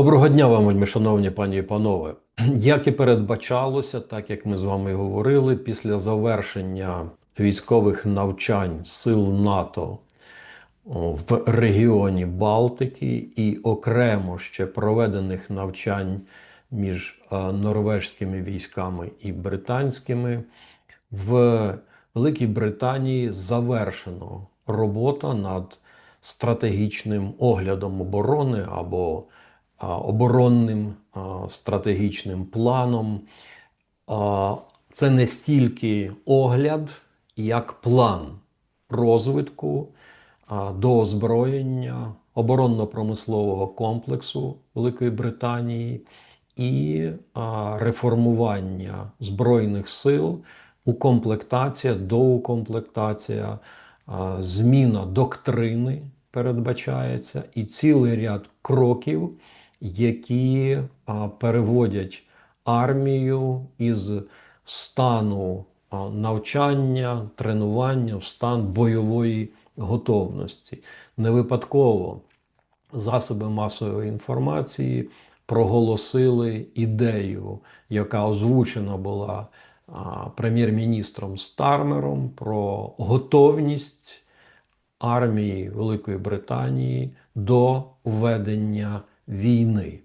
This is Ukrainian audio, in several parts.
Доброго дня вам, вельми шановні пані і панове. Як і передбачалося, так як ми з вами говорили, після завершення військових навчань сил НАТО в регіоні Балтики і окремо ще проведених навчань між е, норвежськими військами і британськими, в Великій Британії завершено робота над стратегічним оглядом оборони або оборонним стратегічним планом. Це не стільки огляд, як план розвитку до озброєння оборонно-промислового комплексу Великої Британії і реформування збройних сил, укомплектація, доукомплектація, зміна доктрини передбачається, і цілий ряд кроків, які переводять армію із стану навчання, тренування в стан бойової готовності. Не випадково засоби масової інформації проголосили ідею, яка озвучена була прем'єр-міністром Стармером про готовність армії Великої Британії до ведення війни.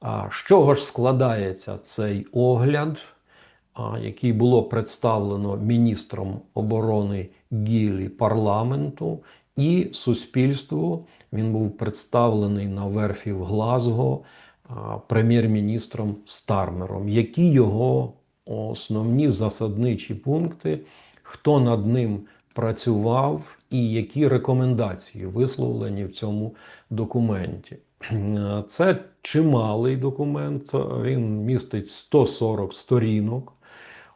А з чого ж складається цей огляд, який було представлено міністром оборони Гілі парламенту і суспільству? Він був представлений на верфі в Глазго прем'єр-міністром Стармером. Які його основні засадничі пункти, хто над ним працював і які рекомендації висловлені в цьому документі? Це чималий документ, він містить 140 сторінок.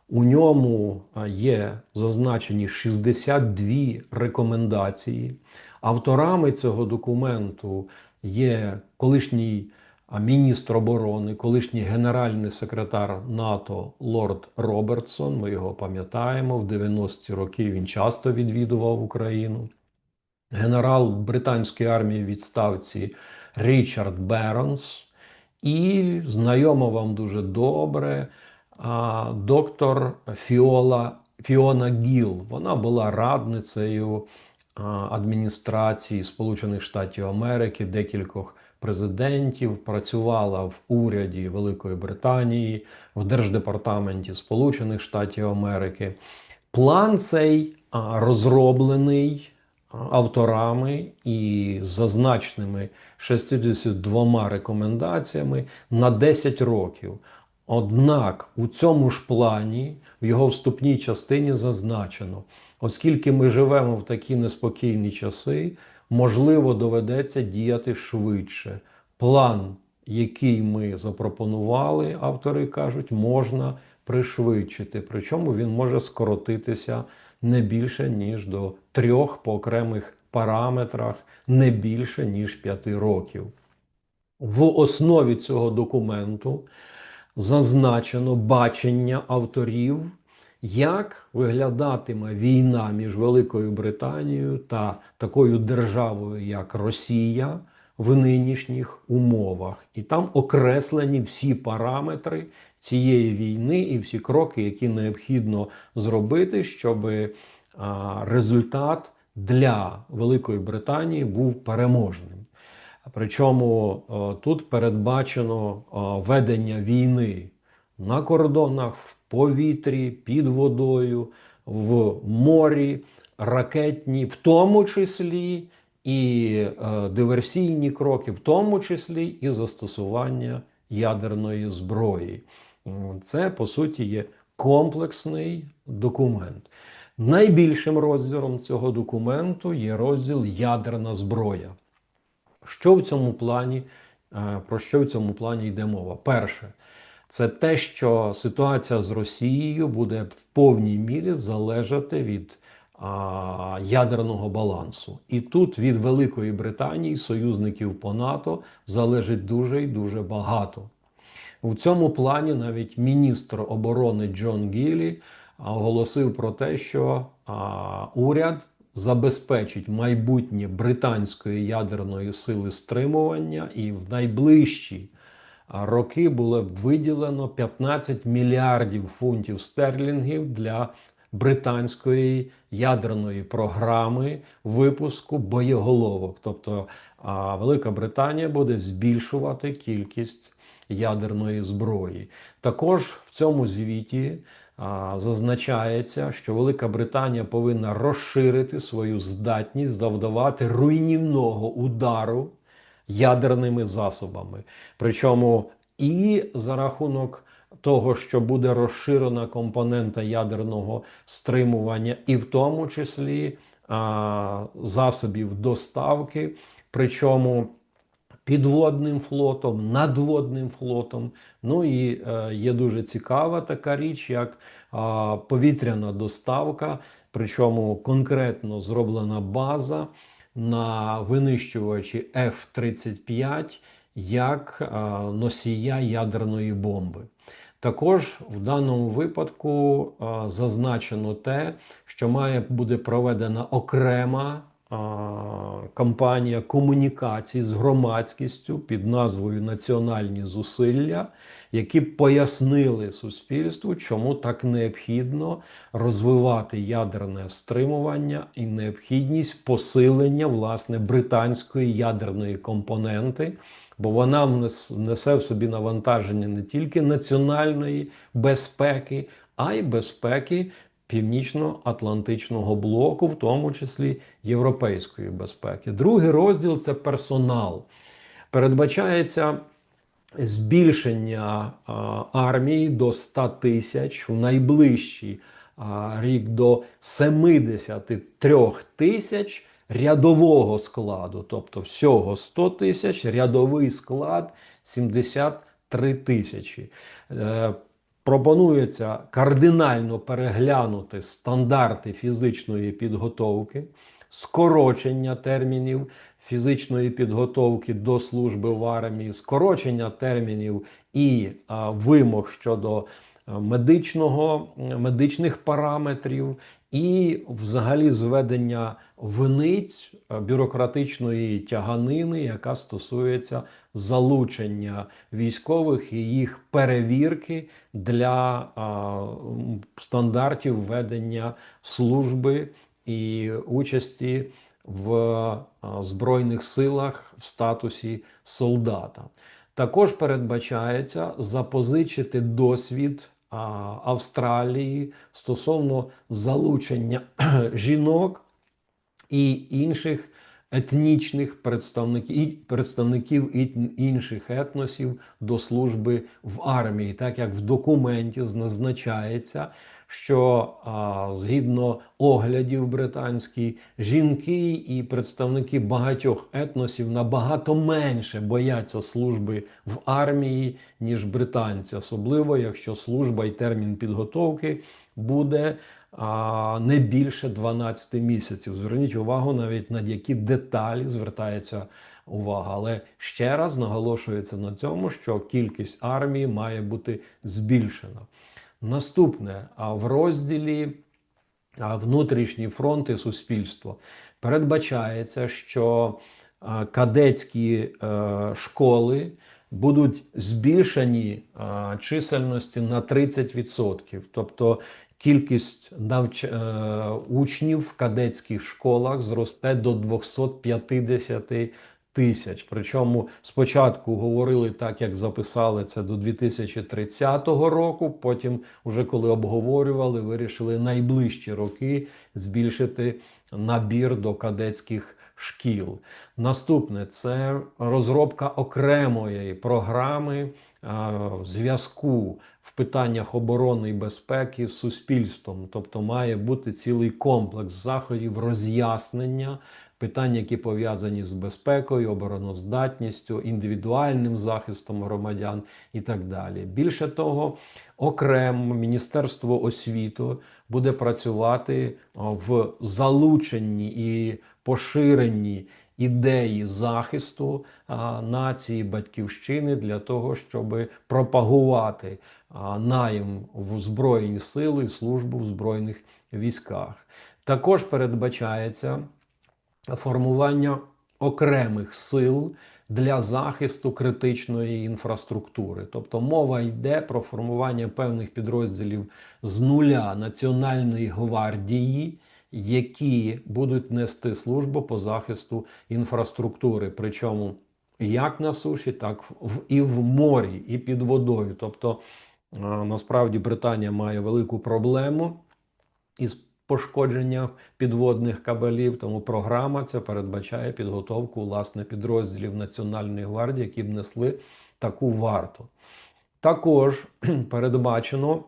У ньому є зазначені 62 рекомендації. Авторами цього документу є колишній міністр оборони, колишній генеральний секретар НАТО Лорд Робертсон. Ми його пам'ятаємо. В 90-ті роки він часто відвідував Україну. Генерал британської армії відставці Річард Беронс. І знайома вам дуже добре доктор Фіола, Фіона Гіл. Вона була радницею адміністрації Сполучених Штатів Америки, декількох президентів, працювала в уряді Великої Британії, в Держдепартаменті Сполучених Штатів Америки. План цей розроблений авторами і зазначеними 62 рекомендаціями на 10 років. Однак у цьому ж плані, в його вступній частині зазначено, оскільки ми живемо в такі неспокійні часи, можливо, доведеться діяти швидше. План, який ми запропонували, автори кажуть, можна пришвидшити. Причому він може скоротитися не більше, ніж до трьох по окремих параметрах, не більше, ніж п'яти років. В основі цього документу зазначено бачення авторів, як виглядатиме війна між Великою Британією та такою державою, як Росія, в нинішніх умовах. І там окреслені всі параметри цієї війни і всі кроки, які необхідно зробити, щоб результат для Великої Британії був переможним. Причому тут передбачено ведення війни на кордонах, в повітрі, під водою, в морі, ракетні, в тому числі і диверсійні кроки, в тому числі і застосування ядерної зброї. Це по суті є комплексний документ. Найбільшим розділом цього документу є розділ ядерна зброя. Що в цьому плані, про що в цьому плані йде мова? Перше, це те, що ситуація з Росією буде в повній мірі залежати від а, ядерного балансу. І тут від Великої Британії, союзників по НАТО, залежить дуже і дуже багато. У цьому плані навіть міністр оборони Джон Гілі оголосив про те, що а, уряд забезпечить майбутнє британської ядерної сили стримування, і в найближчі роки було виділено 15 мільярдів фунтів стерлінгів для британської ядерної програми випуску боєголовок. Тобто Велика Британія буде збільшувати кількість ядерної зброї. Також в цьому звіті зазначається, що Велика Британія повинна розширити свою здатність завдавати руйнівного удару ядерними засобами. Причому і за рахунок того, що буде розширена компонента ядерного стримування, і в тому числі а, засобів доставки, причому підводним флотом, надводним флотом. Ну і е, є дуже цікава така річ, як е, повітряна доставка, причому конкретно зроблена база на винищувачі F-35 як е, носія ядерної бомби. Також в даному випадку е, зазначено те, що має буде проведена окрема кампанія комунікацій з громадськістю під назвою Національні зусилля, які пояснили суспільству, чому так необхідно розвивати ядерне стримування і необхідність посилення власне британської ядерної компоненти бо вона несе в собі навантаження не тільки національної безпеки, а й безпеки Північно-Атлантичного блоку, в тому числі європейської безпеки. Другий розділ це персонал. Передбачається збільшення армії до 100 тисяч в найближчий рік до 73 тисяч рядового складу, тобто всього 100 тисяч, рядовий склад 73 тисячі. Е, Пропонується кардинально переглянути стандарти фізичної підготовки, скорочення термінів фізичної підготовки до служби в армії, скорочення термінів і а, вимог щодо медичного, медичних параметрів, і взагалі зведення виниць е, бюрократичної тяганини, яка стосується залучення військових і їх перевірки для стандартів ведення служби і участі в збройних силах в статусі солдата. Також передбачається запозичити досвід Австралії стосовно залучення жінок і інших етнічних представників, представників інших етносів до служби в армії, так як в документі зазначається, що а, згідно оглядів британських, жінки і представники багатьох етносів набагато менше бояться служби в армії, ніж британці, особливо якщо служба і термін підготовки буде не більше 12 місяців. Зверніть увагу навіть на які деталі звертається увага. Але ще раз наголошується на цьому, що кількість армії має бути збільшена. Наступне в розділі внутрішні фронти суспільство передбачається, що кадетські е, школи будуть збільшені чисельності на 30%. Тобто кількість навч... е, учнів в кадетських школах зросте до 250 тисяч. Причому спочатку говорили так, як записали це до 2030 року. Потім, вже коли обговорювали, вирішили найближчі роки збільшити набір до кадетських шкіл. Наступне це розробка окремої програми зв'язку в питаннях оборони і безпеки з суспільством. Тобто має бути цілий комплекс заходів роз'яснення питань, які пов'язані з безпекою, обороноздатністю, індивідуальним захистом громадян і так далі. Більше того, окремо Міністерство освіти буде працювати в залученні і поширенні ідеї захисту нації батьківщини для того, щоб пропагувати найм в Збройні сили і службу в Збройних військах. Також передбачається формування окремих сил для захисту критичної інфраструктури. Тобто мова йде про формування певних підрозділів з нуля Національної гвардії, які будуть нести службу по захисту інфраструктури. Причому як на суші, так і в морі, і під водою. Тобто, е, насправді Британія має велику проблему із пошкодження підводних кабелів. Тому програма це передбачає підготовку власне підрозділів Національної гвардії, які б несли таку варту. Також передбачено,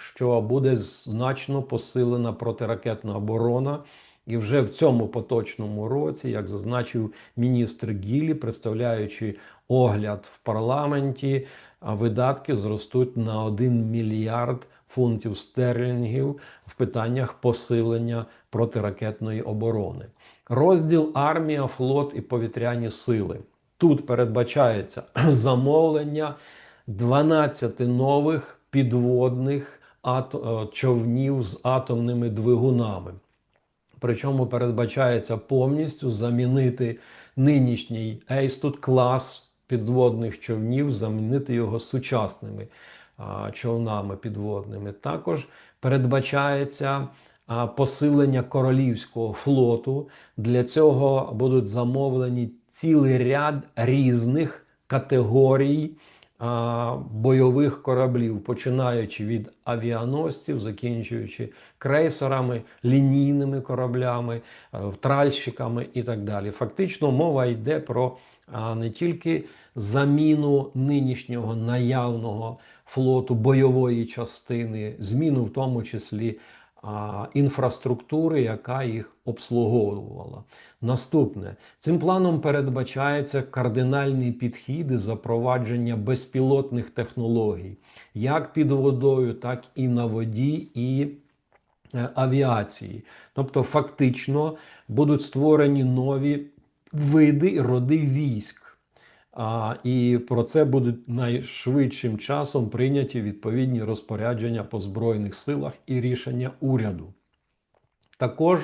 що буде значно посилена протиракетна оборона. І вже в цьому поточному році, як зазначив міністр Гілі, представляючи огляд в парламенті, видатки зростуть на 1 мільярд фунтів стерлінгів в питаннях посилення протиракетної оборони. Розділ армія, флот і повітряні сили. Тут передбачається замовлення 12 нових підводних човнів з атомними двигунами. Причому передбачається повністю замінити нинішній Ейстут клас підводних човнів, замінити його сучасними човнами підводними. Також передбачається посилення королівського флоту. Для цього будуть замовлені цілий ряд різних категорій бойових кораблів, починаючи від авіаносців, закінчуючи крейсерами, лінійними кораблями, е, тральщиками і так далі. Фактично, мова йде про не тільки заміну нинішнього наявного флоту бойової частини, зміну в тому числі інфраструктури, яка їх обслуговувала. Наступне цим планом передбачається кардинальний підхід і запровадження безпілотних технологій, як під водою, так і на воді і е, авіації. Тобто, фактично будуть створені нові види роди військ. І про це будуть найшвидшим часом прийняті відповідні розпорядження по Збройних силах і рішення уряду. Також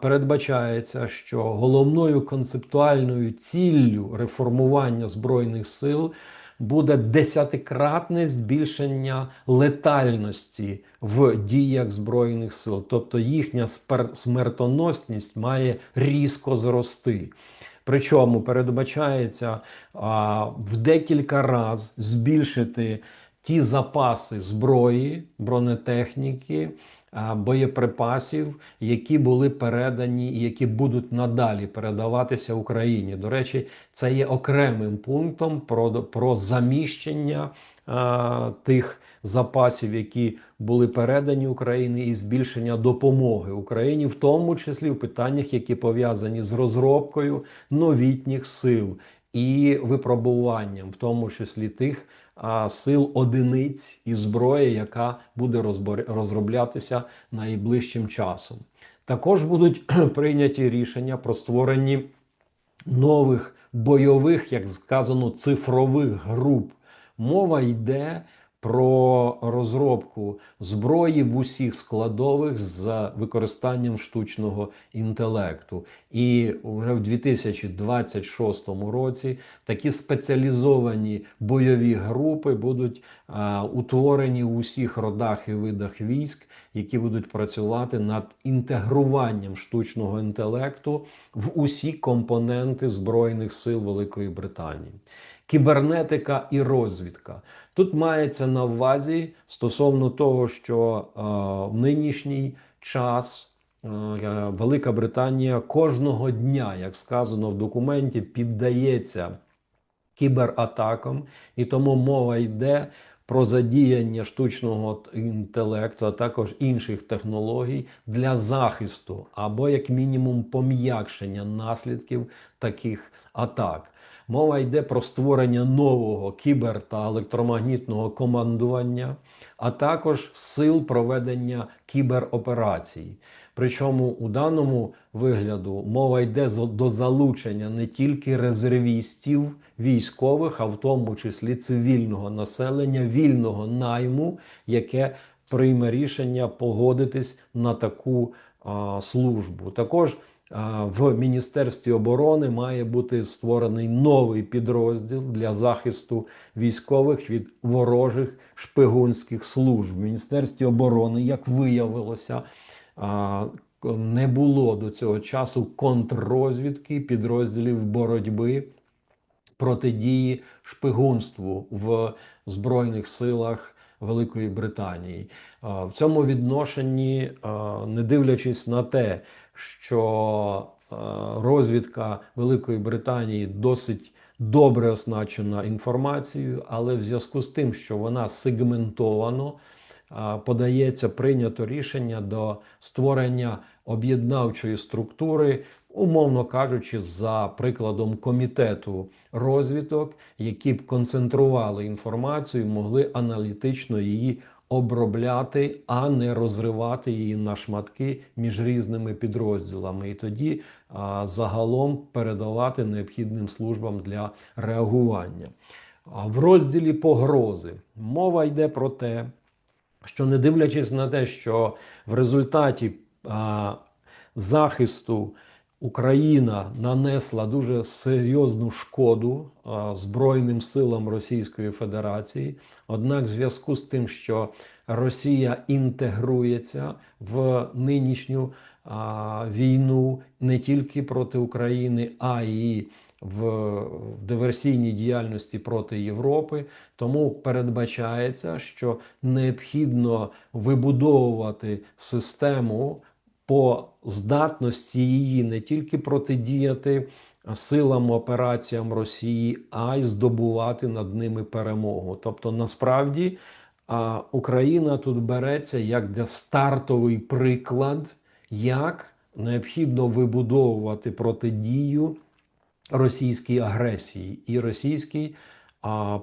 передбачається, що головною концептуальною ціллю реформування Збройних сил буде десятикратне збільшення летальності в діях Збройних сил, тобто їхня смертоносність має різко зрости. Причому передбачається а, в декілька разів збільшити ті запаси зброї, бронетехніки, а, боєприпасів, які були передані і які будуть надалі передаватися Україні. До речі, це є окремим пунктом про, про заміщення тих запасів, які були передані Україні, і збільшення допомоги Україні, в тому числі в питаннях, які пов'язані з розробкою новітніх сил і випробуванням, в тому числі тих а, сил одиниць і зброї, яка буде розроблятися найближчим часом. Також будуть прийняті рішення про створення нових бойових, як сказано, цифрових груп. Мова йде про розробку зброї в усіх складових з використанням штучного інтелекту. І вже в 2026 році такі спеціалізовані бойові групи будуть а, утворені в усіх родах і видах військ, які будуть працювати над інтегруванням штучного інтелекту в усі компоненти Збройних сил Великої Британії кібернетика і розвідка. Тут мається на увазі стосовно того, що е, в нинішній час е, Велика Британія кожного дня, як сказано в документі, піддається кібератакам, і тому мова йде. Про задіяння штучного інтелекту, а також інших технологій для захисту або, як мінімум, пом'якшення наслідків таких атак. Мова йде про створення нового кібер та електромагнітного командування, а також сил проведення кібероперацій. Причому у даному вигляду мова йде до залучення не тільки резервістів військових, а в тому числі цивільного населення, вільного найму, яке прийме рішення погодитись на таку а, службу. Також в Міністерстві оборони має бути створений новий підрозділ для захисту військових від ворожих шпигунських служб. В Міністерстві оборони, як виявилося, не було до цього часу контррозвідки підрозділів боротьби протидії шпигунству в Збройних силах Великої Британії. В цьому відношенні, не дивлячись на те, що розвідка Великої Британії досить добре оснащена інформацією, але в зв'язку з тим, що вона сегментовано подається прийнято рішення до створення об'єднавчої структури, умовно кажучи, за прикладом комітету розвиток, які б концентрували інформацію, могли аналітично її обробляти, а не розривати її на шматки між різними підрозділами, і тоді а, загалом передавати необхідним службам для реагування. А в розділі погрози мова йде про те, що не дивлячись на те, що в результаті а, захисту Україна нанесла дуже серйозну шкоду Збройним силам Російської Федерації. Однак, в зв'язку з тим, що Росія інтегрується в нинішню війну не тільки проти України, а й в диверсійній діяльності проти Європи, тому передбачається, що необхідно вибудовувати систему по здатності її не тільки протидіяти силам операціям Росії, а й здобувати над ними перемогу. Тобто, насправді Україна тут береться як для стартовий приклад, як необхідно вибудовувати протидію російській агресії і російській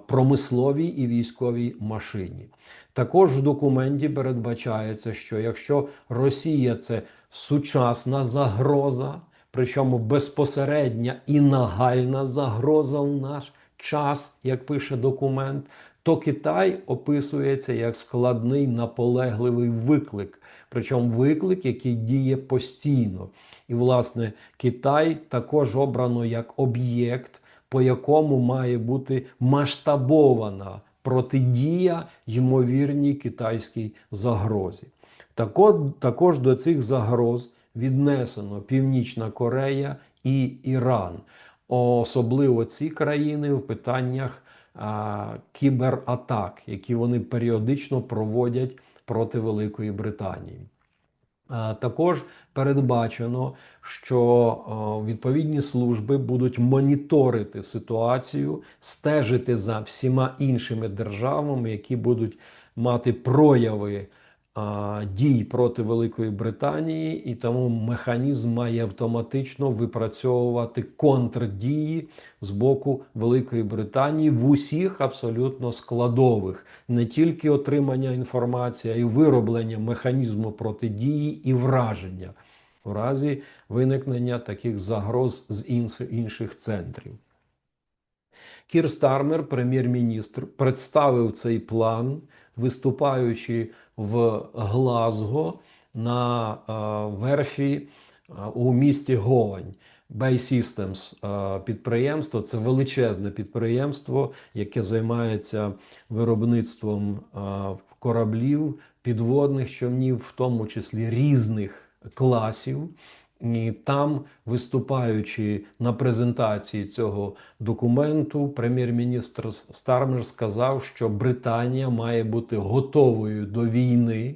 промисловій і військовій машині. Також в документі передбачається, що якщо Росія це сучасна загроза, причому безпосередня і нагальна загроза в наш час, як пише документ, то Китай описується як складний наполегливий виклик, причому виклик, який діє постійно. І, власне, Китай також обрано як об'єкт, по якому має бути масштабована протидія ймовірній китайській загрозі. Також до цих загроз віднесено Північна Корея і Іран, особливо ці країни в питаннях а, кібератак, які вони періодично проводять проти Великої Британії. Також передбачено, що відповідні служби будуть моніторити ситуацію, стежити за всіма іншими державами, які будуть мати прояви дій проти Великої Британії, і тому механізм має автоматично випрацьовувати контрдії з боку Великої Британії в усіх абсолютно складових, не тільки отримання інформації, а й вироблення механізму протидії і враження в разі виникнення таких загроз з інших центрів. Кір Стармер, прем'єр-міністр, представив цей план, виступаючи в Глазго на е, верфі е, у місті Говань. Bay Systems е, підприємство це величезне підприємство, яке займається виробництвом кораблів, підводних човнів, в тому числі різних класів. І там, виступаючи на презентації цього документу, прем'єр-міністр Стармер сказав, що Британія має бути готовою до війни,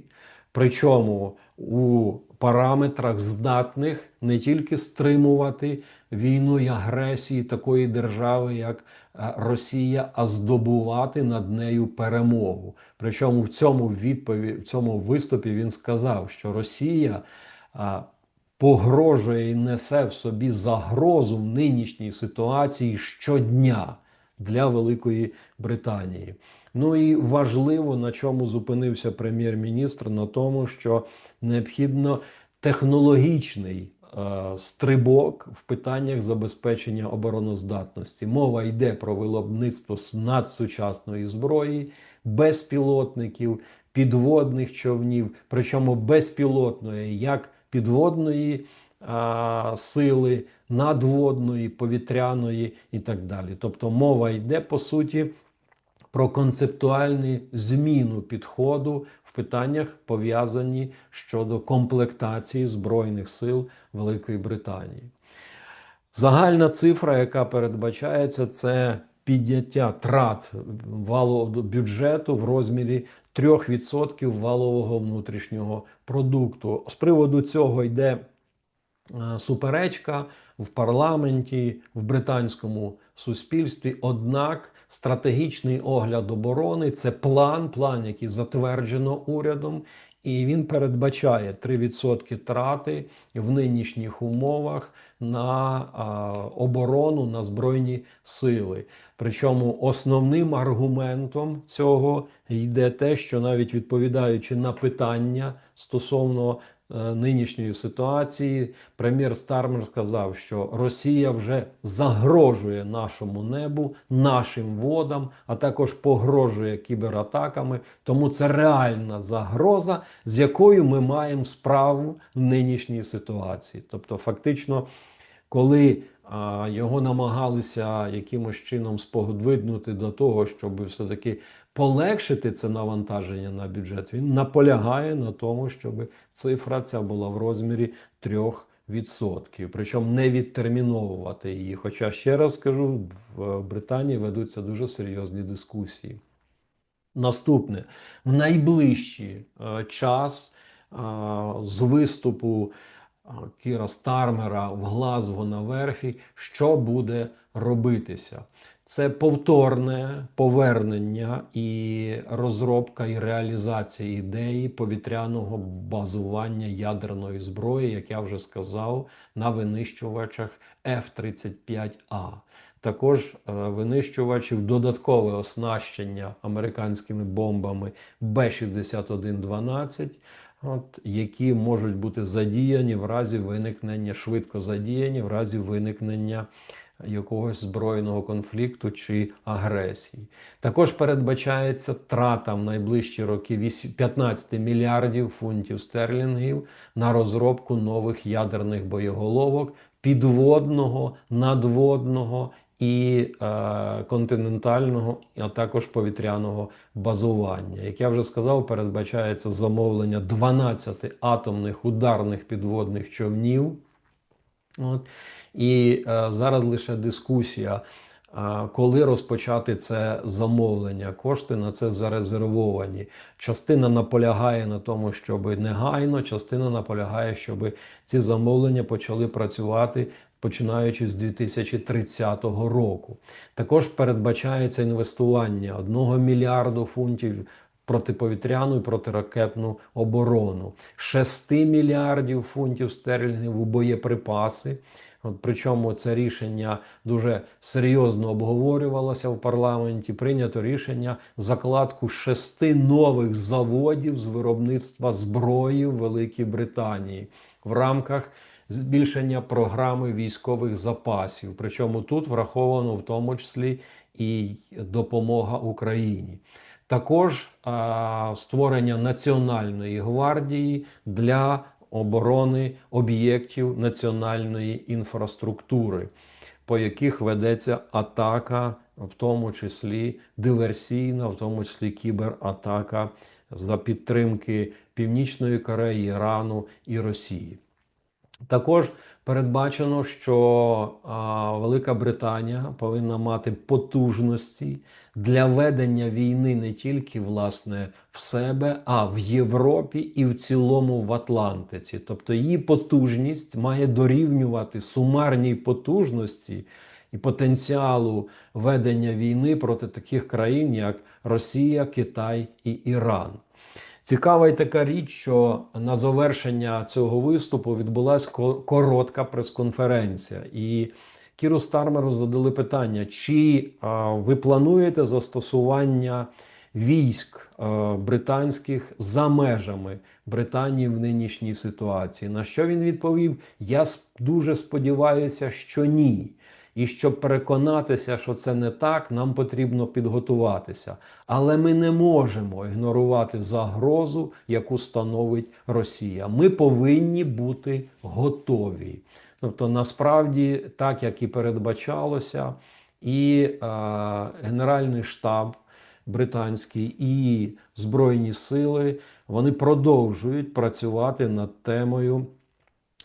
причому у параметрах здатних не тільки стримувати війну і агресії такої держави, як е, Росія, а здобувати над нею перемогу. Причому в цьому відповідь в цьому виступі він сказав, що Росія погрожує і несе в собі загрозу в нинішній ситуації щодня для Великої Британії. Ну і важливо, на чому зупинився прем'єр-міністр, на тому, що необхідно технологічний е, стрибок в питаннях забезпечення обороноздатності. Мова йде про виробництво надсучасної зброї, безпілотників, підводних човнів, причому безпілотної, як підводної а, сили, надводної, повітряної і так далі. Тобто мова йде по суті про концептуальну зміну підходу в питаннях, пов'язані щодо комплектації Збройних сил Великої Британії. Загальна цифра, яка передбачається, це підняття трат валового бюджету в розмірі 3% валового внутрішнього продукту. З приводу цього йде е, суперечка в парламенті, в британському суспільстві. Однак стратегічний огляд оборони це план, план, який затверджено урядом, і він передбачає 3% трати в нинішніх умовах на а, оборону на збройні сили. Причому основним аргументом цього йде те, що навіть відповідаючи на питання стосовно е, нинішньої ситуації, прем'єр Стармер сказав, що Росія вже загрожує нашому небу, нашим водам, а також погрожує кібератаками. Тому це реальна загроза, з якою ми маємо справу в нинішній ситуації. Тобто, фактично, коли його намагалися якимось чином спогодвиднути до того, щоб все-таки полегшити це навантаження на бюджет, він наполягає на тому, щоб цифра ця була в розмірі 3%. Причому не відтерміновувати її. Хоча, ще раз скажу, в Британії ведуться дуже серйозні дискусії. Наступне, в найближчий е, час е, з виступу е, Кіра Стармера в Глазго на верфі, що буде робитися? Це повторне повернення і розробка і реалізація ідеї повітряного базування ядерної зброї, як я вже сказав, на винищувачах F-35A. Також е, винищувачів додаткове оснащення американськими бомбами Б-6112, от, які можуть бути задіяні в разі виникнення, швидко задіяні в разі виникнення якогось збройного конфлікту чи агресії. Також передбачається трата в найближчі роки 15 мільярдів фунтів стерлінгів на розробку нових ядерних боєголовок підводного, надводного і е, континентального, а також повітряного базування. Як я вже сказав, передбачається замовлення 12 атомних ударних підводних човнів. От. І е, зараз лише дискусія, е, коли розпочати це замовлення. Кошти на це зарезервовані. Частина наполягає на тому, щоб негайно, частина наполягає, щоб ці замовлення почали працювати. Починаючи з 2030 року, також передбачається інвестування 1 мільярду фунтів протиповітряну і протиракетну оборону, 6 мільярдів фунтів стерлінгів у боєприпаси. От, Причому це рішення дуже серйозно обговорювалося в парламенті. Прийнято рішення закладку шести нових заводів з виробництва зброї в Великій Британії в рамках збільшення програми військових запасів. Причому тут враховано в тому числі і допомога Україні. Також а, створення національної гвардії для оборони об'єктів національної інфраструктури, по яких ведеться атака, в тому числі диверсійна, в тому числі кібератака за підтримки Північної Кореї, Ірану і Росії. Також передбачено, що Велика Британія повинна мати потужності для ведення війни не тільки власне в себе, а в Європі і в цілому в Атлантиці. Тобто її потужність має дорівнювати сумарній потужності і потенціалу ведення війни проти таких країн, як Росія, Китай і Іран. Цікава й така річ, що на завершення цього виступу відбулася коротка прес-конференція. І Кіру Стармеру задали питання: чи а, ви плануєте застосування військ а, британських за межами Британії в нинішній ситуації? На що він відповів? Я дуже сподіваюся, що ні. І щоб переконатися, що це не так, нам потрібно підготуватися. Але ми не можемо ігнорувати загрозу, яку становить Росія. Ми повинні бути готові. Тобто, насправді, так як і передбачалося, і е, Генеральний штаб британський і Збройні сили вони продовжують працювати над темою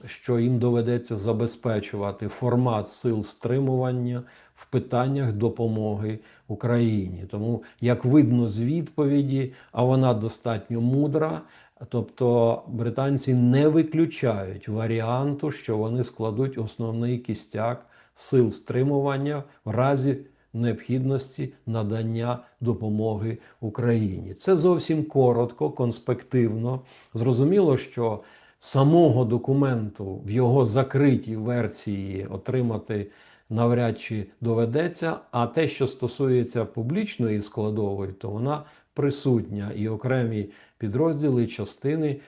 що їм доведеться забезпечувати формат сил стримування в питаннях допомоги Україні. Тому, як видно з відповіді, а вона достатньо мудра. Тобто британці не виключають варіанту, що вони складуть основний кістяк сил стримування в разі необхідності надання допомоги Україні. Це зовсім коротко, конспективно. Зрозуміло, що самого документу в його закритій версії отримати навряд чи доведеться. А те, що стосується публічної складової, то вона присутня і окремі підрозділи, частини.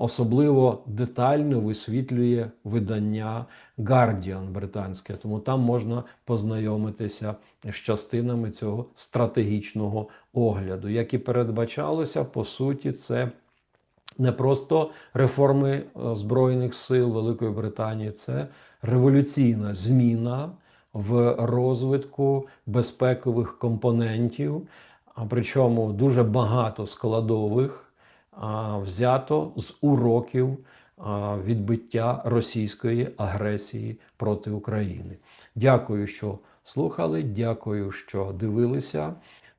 Особливо детально висвітлює видання Guardian британське, тому там можна познайомитися з частинами цього стратегічного огляду. Як і передбачалося, по суті, це не просто реформи е, Збройних сил Великої Британії, це революційна зміна в розвитку безпекових компонентів, а причому дуже багато складових взято з уроків відбиття російської агресії проти України. Дякую, що слухали. Дякую, що дивилися.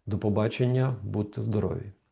До побачення, будьте здорові!